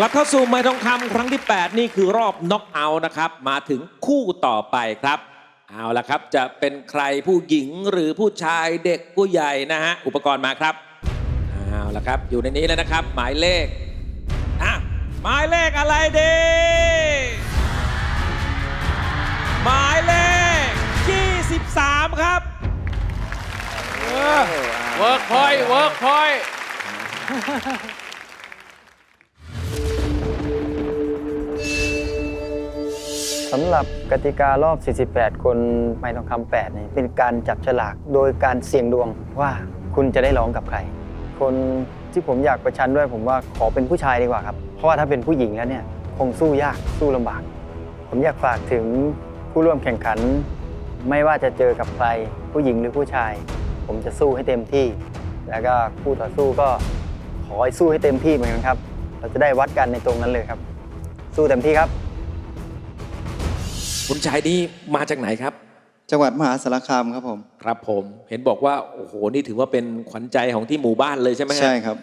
กลับเข้าสู่ไม้ทองคำครั้งที่ 8 นี่คือรอบน็อกเอาท์นะครับ มาถึงคู่ต่อไปครับ เอาละครับจะเป็นใครผู้หญิงหรือผู้ชายเด็กผู้ใหญ่นะฮะ อุปกรณ์มาครับ เอาละครับ อยู่ในนี้แล้วนะครับ หมายเลขอะหมายเลขอะไรดีหมายเลข 23 ครับเวิร์กพอยเวิร์กพอย สำหรับกติการอบ 48 คนไม่ทองคำ8นี่เป็นการจับฉลากโดยการเสี่ยงดวงว่าคุณจะได้ร้องกับใคร คนที่ผมอยากประชันด้วยผมว่าขอเป็นผู้ชายดีกว่าครับ เพราะว่าถ้าเป็นผู้หญิงแล้วเนี่ยคงสู้ยากสู้ลำบาก ผมอยากฝากถึงผู้ร่วมแข่งขัน ไม่ว่าจะเจอกับใครผู้หญิงหรือผู้ชาย ผมจะสู้ให้เต็มที่ แล้วก็คู่ต่อสู้ก็ขอให้สู้ให้เต็มที่เหมือนกันครับ เราจะได้วัดกันในตรงนั้นเลยครับ สู้เต็มที่ครับ คุณชายนี่มาจากไหนครับ จังหวัดมหาสารคามครับผม ครับผม เห็นบอกว่าโอ้โหนี่ถือว่าเป็นขวัญใจของที่หมู่บ้านเลยใช่ไหมฮะใช่ครับ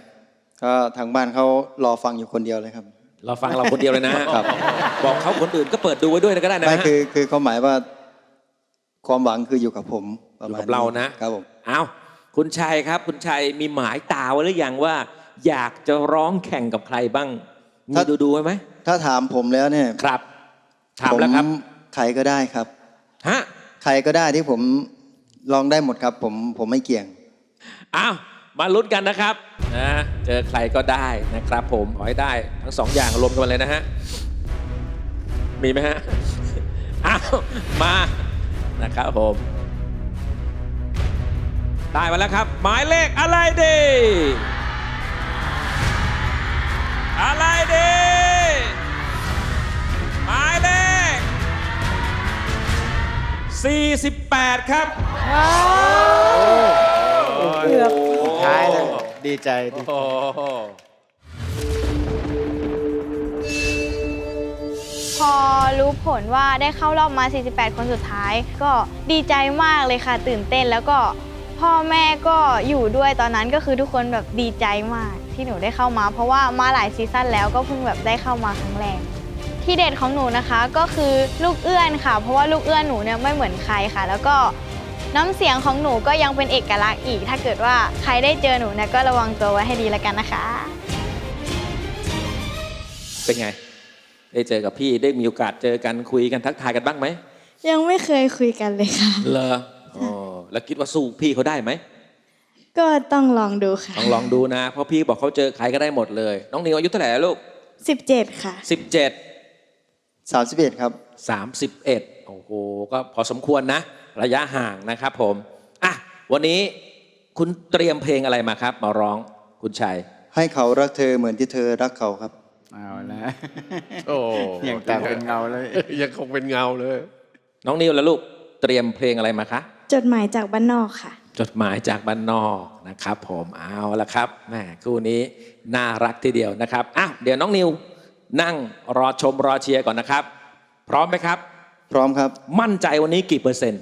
ก็ทางบ้านเขารอฟังอยู่คนเดียวเลยครับ เราฟังเราคนเดียวเลยนะฮะครับ บอกเขาคนอื่นก็เปิดดูไว้ด้วยก็ได้นะไม่ฮะ คือคือเขาหมายว่า ความหวังคืออยู่กับผมปอระยู่มาณกับเรานะ ครับผม เอาคุณชัยครับ คุณชัยมีหมายตาไว้หรือยังว่า อยากจะร้องแข่งกับใครบ้างมีดูดูๆไว้ไหมถ้าถามผมแล้วเนี่ยครับ ถามแล้วครับ ผ ใครก็ได้ครับ ฮะ ใครก็ได้ที่ผมลองได้หมดครับ ผมผมไม่เกี่ยง อ้าว มาลุ้นกันนะครับนะเจอใครก็ได้นะครับ ผมขอให้ได้ทั้งสองอย่างรวมกันมาเลยนะฮะ มีไหมฮะ อ้าว มานะครับผม ได้มาแล้วครับ หมายเลขอะไรดี อะไรดี 48 ครับเกือบท้ายเลยดีใจดีโอ้โหพอรู้ผลว่าได้เข้ารอบมา 48 คนสุดท้าย ก็ดีใจมากเลยค่ะ ตื่นเต้นแล้วก็พ่อแม่ก็อยู่ด้วยตอนนั้นก็คือทุกคนแบบดีใจมากที่หนูได้เข้ามา เพราะว่ามาหลายซีซั่นแล้วก็เพิ่งแบบได้เข้ามาครั้งแรก ที่เด็ดของหนูนะคะก็คือลูกเอื้อนค่ะ เพราะว่าลูกเอื้อนหนูเนี่ยไม่เหมือนใครค่ะ แล้วก็น้ำเสียงของหนูก็ยังเป็นเอกลักษณ์อีก ถ้าเกิดว่าใครได้เจอหนูเนี่ยก็ระวังตัวไว้ให้ดีแล้วกันนะคะ เป็นไง ได้เจอกับพี่ได้มีโอกาสเจอกันคุยกันทักทายกันบ้างไหมยังไม่เคยคุยกันเลยค่ะเลออ๋อแล้วคิดว่าสู้พี่เขาได้ไหมก็ต้องลองดูค่ะลองลองดูนะ เพราะพี่บอกเขาเจอใครก็ได้หมดเลย น้องนิวอายุเท่าไหร่แล้วลูก 17 ค่ะ 17 31 ครับ 31 โอ้โห ก็พอสมควรนะ ระยะห่างนะครับผม อะ วันนี้คุณเตรียมเพลงอะไรมาครับ มาร้องคุณชัย ให้เขารักเธอเหมือนที่เธอรักเขาครับ เอาละโอ้ยังแต่เป็นเงาเลย ยังคงเป็นเงาเลย น้องนิวแล้วลูกเตรียมเพลงอะไรมาคะ จดหมายจากบ้านนอกค่ะ จดหมายจากบ้านนอกนะครับ ผม เอาละครับแหมคู่นี้น่ารักทีเดียวนะครับ อะ เดี๋ยวน้องนิว นั่งรอชมรอเชียร์ก่อนนะครับ พร้อมไหมครับ พร้อมครับ มั่นใจวันนี้กี่เปอร์เซ็นต์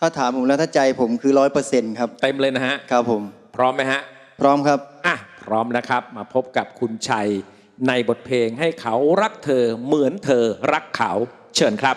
ถ้าถามผมแล้วถ้าใจผมคือร้อยเปอร์เซ็นต์ครับ เต็มเลยนะฮะ ครับผม พร้อมไหมฮะ พร้อมครับ อะ พร้อมนะครับ มาพบกับคุณชัยในบทเพลงให้เขารักเธอเหมือนเธอรักเขา เชิญครับ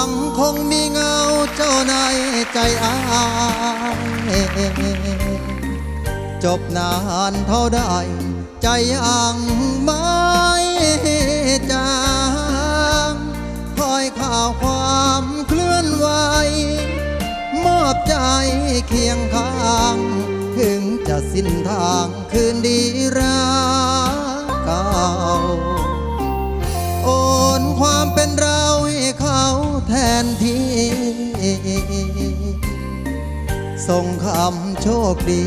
ังคงมีเงาเจ้าในใจอายจบนานเท่าใด ใจยังไม่จางคอยข่าวความเคลื่อนไหวมอบใจเคียงข้าง ถึงจะสิ้นทางคืนดีรักเก่า โอนความเป็นเราให้เขา แทนที่ ส่งคำโชคดี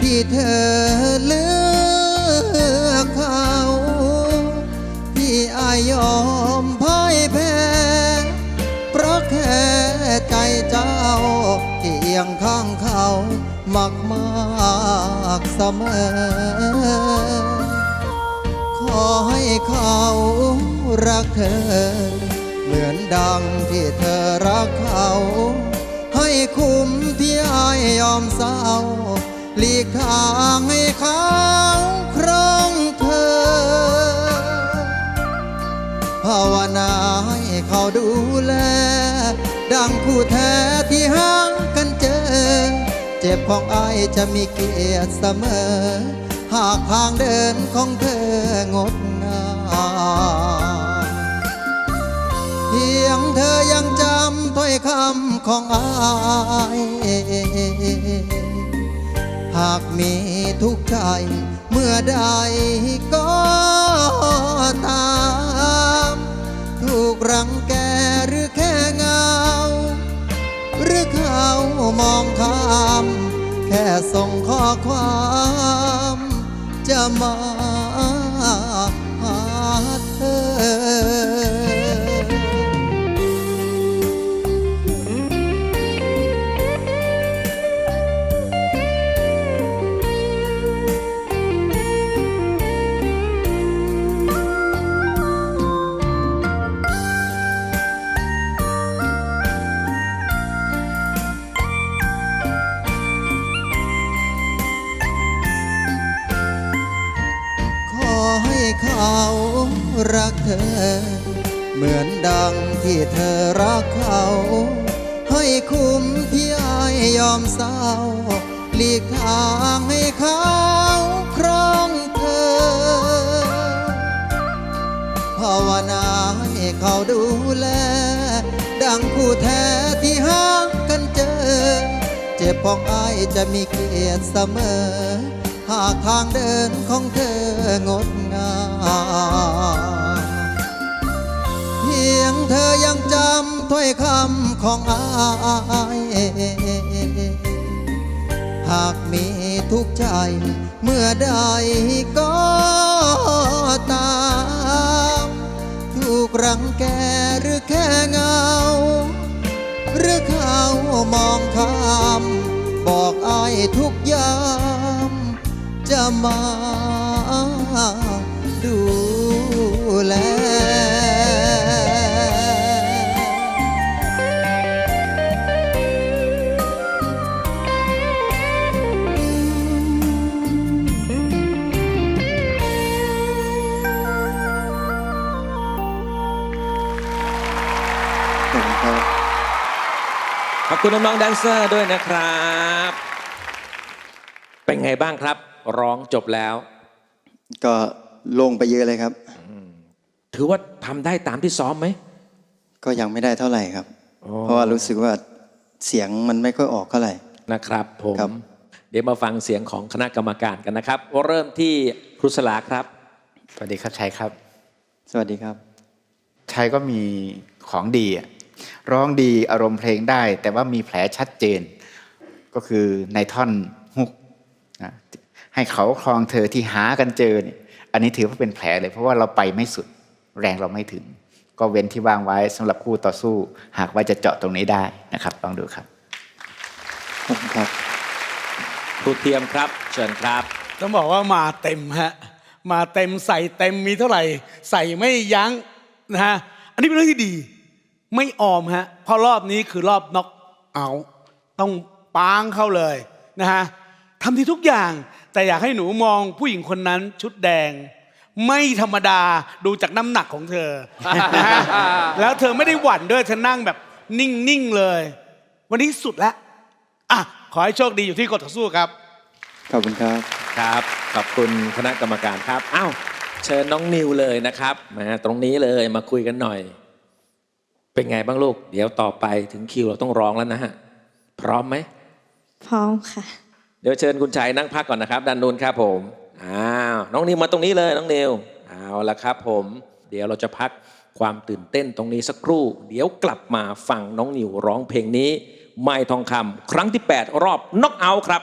ที่เธอเลือกเขา ที่อายอมพ่ายแพ้ เพราะแค่ใจเจ้าเอียงข้างเขามากมากเสมอขอให้เขารักเธอ เหมือนดังที่เธอรักเขา ให้คุ้มที่อายยอมเศร้าหลีกทางให้เขาครองเธอ ภาวนาให้เขาดูแล ดังคู่แท้ที่ห่างกันเจอ เจ็บของอายจะมีเกียรติเสมอ หากทางเดินของเธองดงาม พียงเธอยังจำถ้อยคำของอายหากมีทุกข์ใจเมื่อใดก็ตาม ถูกรังแกหรือแค่เงา หรือเขามองข้าม แค่ส่งข้อความจะมา เธอ เหมือนดังที่เธอรักเขา ให้คุ้มที่อายยอมเศร้าหลีกทางให้เขาครองเธอ ภาวนาให้เขาดูแล ดังคู่แท้ที่ห่างกันเจอ เจ็บของอายจะมีเกียรติเสมอ หากทางเดินของเธองดงาม เธอยังจำถ้อยคำของอายหากมีทุกข์ใจ เมื่อใดก็ตาม ถูกรังแกหรือแค่เงา หรือเขามองข้าม บอกอายทุกยามจะมา คุณน้องๆแดนเซอร์ด้วยนะครับ เป็นไงบ้างครับ ร้องจบแล้ว ก็ลงไปเยอะเลยครับ ถือว่าทำได้ตามที่ซ้อมไหม ก็ยังไม่ได้เท่าไหร่ครับ อ๋อ เพราะว่ารู้สึกว่าเสียงมันไม่ค่อยออกเท่าไหร่ นะครับ ผม ครับ เดี๋ยวมาฟังเสียงของคณะกรรมการกันนะครับเริ่มที่ครูสลาครับ สวัสดีครับชัยครับสวัสดีครับ ชัยก็มีของดีอะ ร้องดีอารมณ์เพลงได้ แต่ว่ามีแผลชัดเจน ก็คือในท่อนฮุกนะให้เขาครองเธอที่หากันเจอเนี่ยอันนี้ถือว่าเป็นแผลเลย เพราะว่าเราไปไม่สุดแรงเราไม่ถึง ก็เว้นที่ว่างไว้สำหรับคู่ต่อสู้ หากว่าจะเจาะตรงนี้ได้นะครับลองดูครับขอบคุณครับครูเทียมครับเชิญครับต้องบอกว่ามาเต็มฮะมาเต็มใส่เต็มมีเท่าไหร่ ใส่ไม่ยั้งนะฮะอันนี้เป็นเรื่องที่ดี ไม่ออมฮะเพราะรอบนี้คือรอบน็อกเอาท์ต้องปางเข้าเลยนะฮะทำที่ทุกอย่างแต่อยากให้หนูมองผู้หญิงคนนั้นชุดแดง ไม่ธรรมดาดูจากน้ำหนักของเธอนะฮะแล้วเธอไม่ได้หวั่นด้วยเธอนั่งแบบนิ่ง ๆ เลย วันนี้สุดแล้วอะขอให้โชคดีอยู่ที่กดต่อสู้ครับ ขอบคุณครับครับ ขอบคุณคณะกรรมการครับ อ้าว เชิญน้องนิวเลยนะครับ มาตรงนี้เลยมาคุยกันหน่อย เป็นไงบ้างลูก เดี๋ยวต่อไปถึงคิวเราต้องร้องแล้วนะฮะ พร้อมไหม พร้อมค่ะ เดี๋ยวเชิญคุณชัยนั่งพักก่อนนะครับด้านนู้นครับผมอ้าวน้องนิวมาตรงนี้เลยน้องนิวเอาละครับผม เดี๋ยวเราจะพักความตื่นเต้นตรงนี้สักครู่ เดี๋ยวกลับมาฟังน้องนิวร้องเพลงนี้ ไม่ทองคำครั้งที่ 8 รอบน็อกเอาท์ครับ